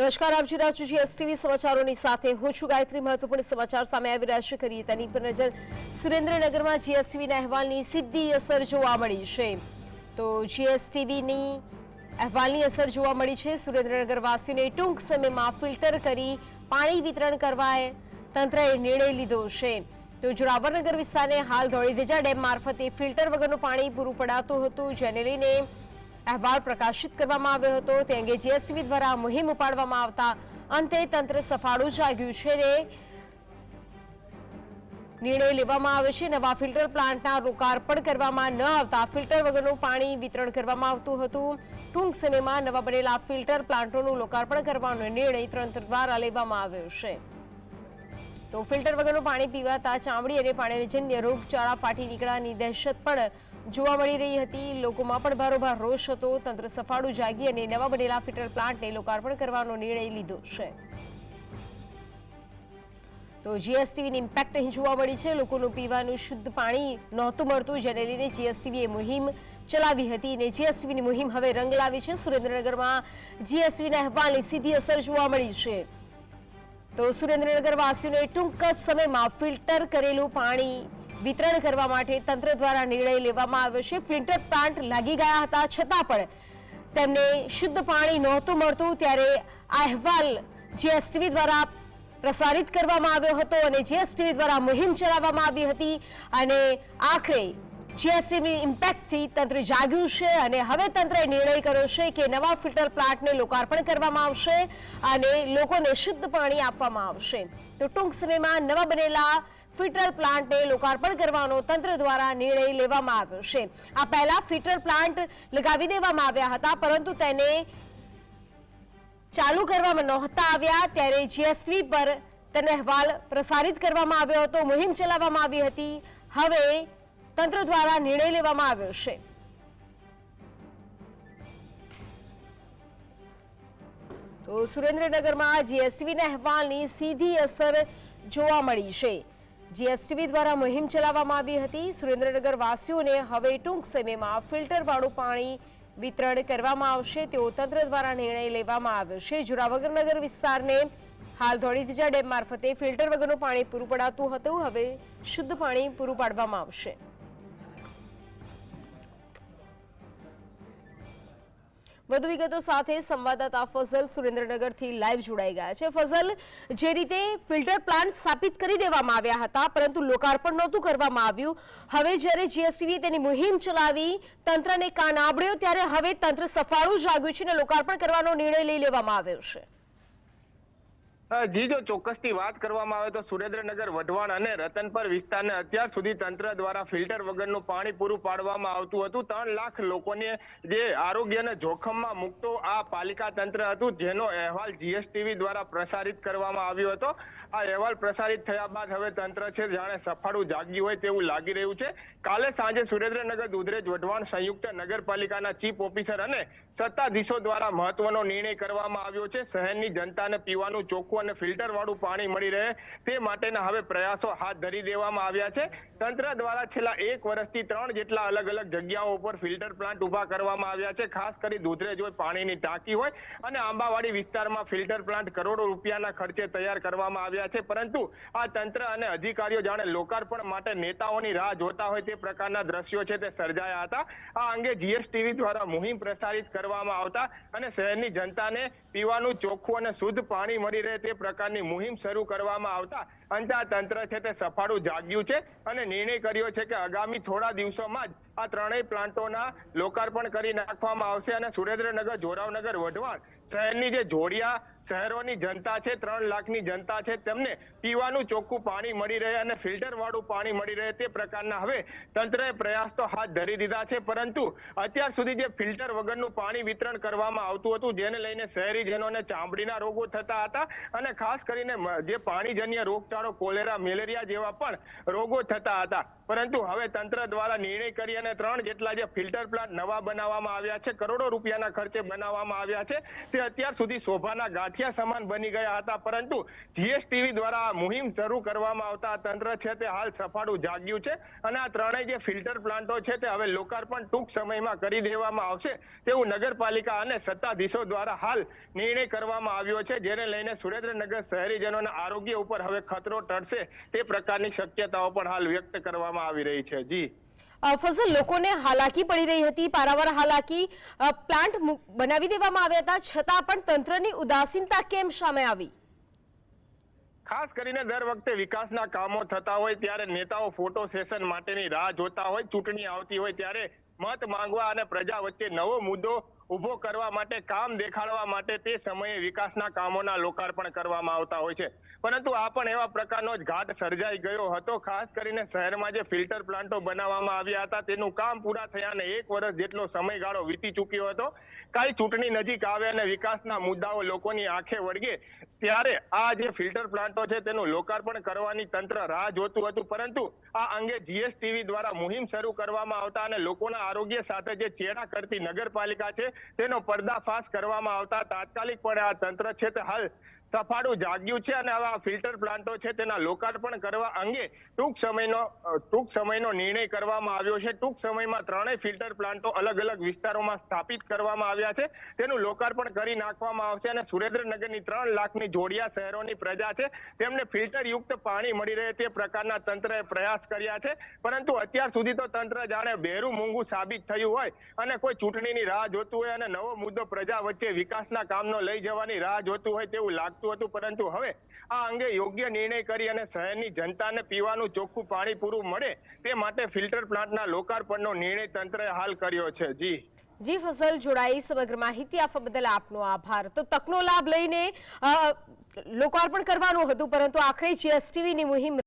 નમસ્કાર, આપ જોઈ રહ્યા છો જીએસટીવી સમાચારોની સાથે. હું છું ગાયત્રી. મહત્વપૂર્ણ સમાચાર સામે આવી રહ્યા છે. કરીએ તેની પર નજર. સુરેન્દ્રનગરમાં જીએસટીવીના અહેવાલની સીધી અસર જોવા મળી છે. તો જીએસટીવીની અહેવાલની અસર જોવા મળી છે. સુરેન્દ્રનગરવાસીઓને ટૂંક સમયમાં ફિલ્ટર કરી પાણી વિતરણ કરવા તંત્રએ નિર્ણય લીધો છે. તો જોરાવરનગર વિસ્તારને હાલ ધોળીધજા ડેમ મારફતે ફિલ્ટર વગરનું પાણી પૂરું પડાતું હતું. જેને લઈને અહેવાલ પ્રકાશિત કરવામાં આવ્યો હતો. તે અંગે જીએસટીવી દ્વારા મુહિમ ઉપાડવામાં આવતા અંતે તંત્ર સફાળું જાગ્યું છે ને નિર્ણય લેવામાં આવે છે. નવા ફિલ્ટર પ્લાન્ટના લોકાર્પણ કરવામાં ન આવતા ફિલ્ટર વગરનું પાણી વિતરણ કરવામાં આવતું હતું. ટૂંક સમયમાં નવા બનેલા ફિલ્ટર પ્લાન્ટોનું લોકાર્પણ કરવાનો નિર્ણય તંત્ર દ્વારા લેવામાં આવ્યો છે. તો ફિલ્ટર વગરનું પાણી પીવાતા ચામડી અને પાણીજન્ય રોગચાળા ફાટી નીકળવાની દહેશત પણ જોવા મળી રહી હતી. લોકોમાં પણ ભારોભાર રોષ હતો. તંત્ર સફાળું જાગી અને નવા બનેલા ફિલ્ટર પ્લાન્ટને લોકાર્પણ કરવાનો નિર્ણય લીધો છે. તો જીએસટીવીની ઇમ્પેક્ટ અહીં જોવા મળી છે. લોકોનું પીવાનું શુદ્ધ પાણી નહોતું મળતું, જેને લઈને જીએસટીવીએ મુહિમ ચલાવી હતી અને જીએસટીવીની મુહિમ હવે રંગ લાવી છે. સુરેન્દ્રનગરમાં જીએસટીવીના અહેવાલની સીધી અસર જોવા મળી છે. તો સુરેન્દ્રનગર વાસીઓને ટૂંક સમયમાં ફિલ્ટર કરેલું પાણી વિતરણ કરવા માટે તંત્ર દ્વારા નિર્ણય લેવામાં આવ્યો છે. ફિલ્ટર પ્લાન્ટ લાગી ગયા હતા, છતાં પણ તેમને શુદ્ધ પાણી નહોતું મળતું. ત્યારે આ અહેવાલ જીએસટીવી દ્વારા પ્રસારિત કરવામાં આવ્યો હતો અને જીએસટીવી દ્વારા મુહિમ ચલાવવામાં આવી હતી અને આખરે જીએસટીવી ઇમ્પેક્ટથી તંત્ર જાગ્યું છે અને હવે તંત્રએ નિર્ણય કર્યો છે કે નવા ફિલ્ટર પ્લાન્ટને લોકાર્પણ કરવામાં આવશે અને લોકોને શુદ્ધ પાણી આપવામાં આવશે. તો ટૂંક સમયમાં નવા બનેલા ફિલ્ટર પ્લાન્ટને લોકાર્પણ કરવાનો તંત્ર દ્વારા નિર્ણય લેવામાં આવ્યો છે. આ પહેલા ફિલ્ટર પ્લાન્ટ લગાવી દેવામાં આવ્યા હતા, પરંતુ તેને ચાલુ કરવામાં નહોતા આવ્યા. ત્યારે જીએસટી પર તેનો અહેવાલ પ્રસારિત કરવામાં આવ્યો હતો, મુહિમ ચલાવવામાં આવી હતી. હવે તંત્ર દ્વારા નિર્ણય લેવામાં આવ્યો છે. તો સુરેન્દ્રનગરમાં જીએસટીવીના અહેવાલની સીધી અસર જોવા મળી છે. જીએસટીવી દ્વારા મુહિમ ચલાવવામાં આવી હતી. સુરેન્દ્રનગર વાસીઓને હવે ટૂંક સમયમાં ફિલ્ટરવાળું પાણી વિતરણ કરવામાં આવશે. તેવો તંત્ર દ્વારા નિર્ણય લેવામાં આવ્યો છે. જોરાવગરનગર વિસ્તારને હાલ ધોળીધજા ડેમ મારફતે ફિલ્ટર વગરનું પાણી પૂરું પડાતું હતું. હવે શુદ્ધ પાણી પૂરું પાડવામાં આવશે. વધુ વિગતો સાથે સંવાદદાતા ફઝલ સુરેન્દ્રનગરથી લાઈવ જોડાઈ ગયા છે. ફઝલ, જે રીતે ફિલ્ટર પ્લાન્ટ સ્થાપિત કરી દેવામાં આવ્યા હતા, પરંતુ લોકાર્પણ નહોતું કરવામાં આવ્યું. હવે જ્યારે જીએસટીવી તેની મુહિમ ચલાવી, તંત્રને કાન આંબળ્યો ત્યારે હવે તંત્ર સફાળું જાગ્યું છે અને લોકાર્પણ કરવાનો નિર્ણય લઈ લેવામાં આવ્યો છે. જી, જો ચોક્કસથી વાત કરવામાં આવે તો સુરેન્દ્રનગર, વઢવાણ અને રતનપર વિસ્તારને અત્યાર સુધી તંત્ર દ્વારા ફિલ્ટર વગરનું પાણી પૂરું પાડવામાં આવતું હતું. ત્રણ લાખ લોકોને જે આરોગ્યને જોખમમાં મૂકતો આ પાલિકા તંત્ર હતું, જેનો અહેવાલ જીએસટીવી દ્વારા પ્રસારિત કરવામાં આવ્યો હતો. આ અહેવાલ પ્રસારિત થયા બાદ હવે તંત્ર છે, જાણે સફાળું જાગ્યું હોય તેવું લાગી રહ્યું છે. કાલે સાંજે સુરેન્દ્રનગર, દુધરેજ, વઢવાણ સંયુક્ત નગરપાલિકાના ચીફ ઓફિસર અને સત્તાધીશો દ્વારા મહત્વનો નિર્ણય કરવામાં આવ્યો છે. શહેરની જનતાને પીવાનું ચોખ્ખું અને ફિલ્ટર વાળું પાણી મળી રહે તે માટેના હવે પ્રયાસો હાથ ધરી દેવામાં આવ્યા છે. તંત્ર દ્વારા છેલ્લા એક વર્ષથી ત્રણ જેટલા અલગ અલગ જગ્યાઓ ઉપર ફિલ્ટર પ્લાન્ટ ઊભા કરવામાં આવ્યા છે. ખાસ કરી દૂધરેજ હોય, પાણીની ટાંકી હોય અને આંબાવાડી વિસ્તારમાં ફિલ્ટર પ્લાન્ટ કરોડો રૂપિયાના ખર્ચે તૈયાર કરવામાં આવ્યા છે. પરંતુ આ તંત્ર અને અધિકારીઓ જાણે લોકાર્પણ માટે નેતાઓની રાહ જોતા હોય તે પ્રકારના દ્રશ્યો છે તે સર્જાયા હતા. આ અંગે જીએસટીવી દ્વારા મુહિમ પ્રસારિત કરવામાં આવતા અને શહેરની જનતાને પીવાનું ચોખ્ખું અને શુદ્ધ પાણી મળી રહે તે પ્રકારની મુહિમ શરૂ કરવામાં આવતા અંતે તંત્ર છે તે સફાળું જાગ્યું છે અને નિર્ણય કર્યો છે કે આગામી થોડા દિવસોમાં જ આ ત્રણેય પ્લાન્ટોના લોકાર્પણ કરી નાખવામાં આવશે અને સુરેન્દ્રનગર, જોરાવનગર, વઢવાણ શહેરની જે જોડિયા શહેરોની જનતા છે, ત્રણ લાખની જનતા છે, તેમને પીવાનું ચોખ્ખું પાણી મળી રહે અને ફિલ્ટર વાળું પાણી મળી રહે તે પ્રકારના હવે તંત્રએ પ્રયાસ તો હાથ ધરી દીધા છે, પરંતુ અત્યાર સુધી જે ફિલ્ટર વગરનું પાણી વિતરણ કરવામાં આવતું હતું, જેને લઈને શહેરીજનોને ચામડીના રોગો થતા હતા અને ખાસ કરીને જે પાણીજન્ય રોગચાળો, કોલેરા, મેલેરિયા જેવા પણ રોગો થતા હતા. પરંતુ હવે તંત્ર દ્વારા નિર્ણય કરી અને ત્રણ જેટલા જે ફિલ્ટર પ્લાન્ટ નવા બનાવવામાં આવ્યા છે, કરોડો રૂપિયાના ખર્ચે બનાવવામાં આવ્યા છે, તે અત્યાર સુધી શોભાના ગાડા ગાંઠિયા સમાન બની ગયા હતા. પરંતુ જીએસટીવી દ્વારા આ મુહિમ શરૂ કરવામાં આવતા તંત્ર છે તે હાલ સફાળું જાગ્યું છે અને આ ત્રણેય જે ફિલ્ટર પ્લાન્ટો છે તે હવે લોકાર્પણ ટૂંક સમયમાં કરી દેવામાં આવશે તેવું નગરપાલિકા અને સત્તાધીશો દ્વારા હાલ નિર્ણય કરવામાં આવ્યો છે, જેને લઈને સુરેન્દ્રનગર શહેરીજનોના આરોગ્ય ઉપર હવે ખતરો ટળશે તે પ્રકારની શક્યતાઓ પણ હાલ વ્યક્ત કરવામાં આવી રહી છે. જી. ફઝલ લોકોને હાલાકી પડી રહી હતી. પારાવાર હાલાકી પ્લાન્ટ બનાવી દેવામાં આવ્યા હતા. છતાં પણ તંત્રની ઉદાસીનતા કેમ સામે આવી? ખાસ કરીને દર વખતે વિકાસના કામો થતા હોય, ત્યારે નેતાઓ ફોટો સેશન માટેની રાહ જોતા હોય, ચૂંટણી આવતી હોય, ત્યારે મત માંગવા અને પ્રજા વચ્ચે નવો મુદ્દો ઊભો કરવા માટે, કામ દેખાડવા માટે તે સમયે વિકાસના કામોના લોકાર્પણ કરવામાં આવતા હોય છે. પરંતુ આ પણ એવા પ્રકારનો જ ઘાટ સર્જાઈ ગયો હતો. ખાસ કરીને શહેરમાં જે ફિલ્ટર પ્લાન્ટો બનાવવામાં આવ્યા હતા, તેનું કામ પૂરા થયા અને એક વર્ષ જેટલો સમયગાળો વીતી ચૂક્યો હતો. કાંઈ ચૂંટણી નજીક આવે અને વિકાસના મુદ્દાઓ લોકોની આંખે વળગે, ત્યારે આ જે ફિલ્ટર પ્લાન્ટો છે તેનું લોકાર્પણ કરવાની તંત્ર રાહ જોતું હતું. પરંતુ આ અંગે જીએસટીવી દ્વારા મુહિમ શરૂ કરવામાં આવતા અને લોકોના આરોગ્ય સાથે જે ચેડા કરતી નગરપાલિકા છે તેનો પર્દાફાશ કરવામાં આવતા તાત્કાલિકપણે આ તંત્ર છે તે હાલ સફાળું જાગ્યું છે અને આવા ફિલ્ટર પ્લાન્ટો છે તેના લોકાર્પણ કરવા અંગે ટૂંક સમયનો ટૂંક સમયનો નિર્ણય કરવામાં આવ્યો છે. ટૂંક સમયમાં ત્રણેય ફિલ્ટર પ્લાન્ટો અલગ અલગ વિસ્તારોમાં સ્થાપિત કરવામાં આવ્યા છે. તેનું લોકાર્પણ કરી નાખવામાં આવશે અને સુરેન્દ્રનગરની ત્રણ લાખની જોડિયા શહેરોની પ્રજા છે. તેમને ફિલ્ટરયુક્ત પાણી મળી રહે તે પ્રકારના તંત્રએ પ્રયાસ કર્યા છે. પરંતુ અત્યાર સુધી તો તંત્ર જાણે બેરું મૂંગું સાબિત થયું હોય અને કોઈ ચૂંટણીની રાહ જોતું હોય અને નવો મુદ્દો પ્રજા વચ્ચે વિકાસના કામનો લઈ જવાની રાહ જોતું હોય તેવું લાગતું હતું, પરંતુ હવે આ અંગે યોગ્ય નિર્ણય કરી અને શહેરની જનતાને પીવાનું ચોખ્ખું પાણી પૂરું મળે તે માટે ફિલ્ટર પ્લાન્ટના લોકાર્પણનો નિર્ણય તંત્રએ હાલ કર્યો છે. જી. જી, ફસલ જોડાઈ. સમગ્ર માહિતી આપવા બદલ આપનો આભાર. તો તકનો લાભ લઈને લોકાર્પણ કરવાનું હતું, પરંતુ આખરે જીએસટીવીની મુહિમ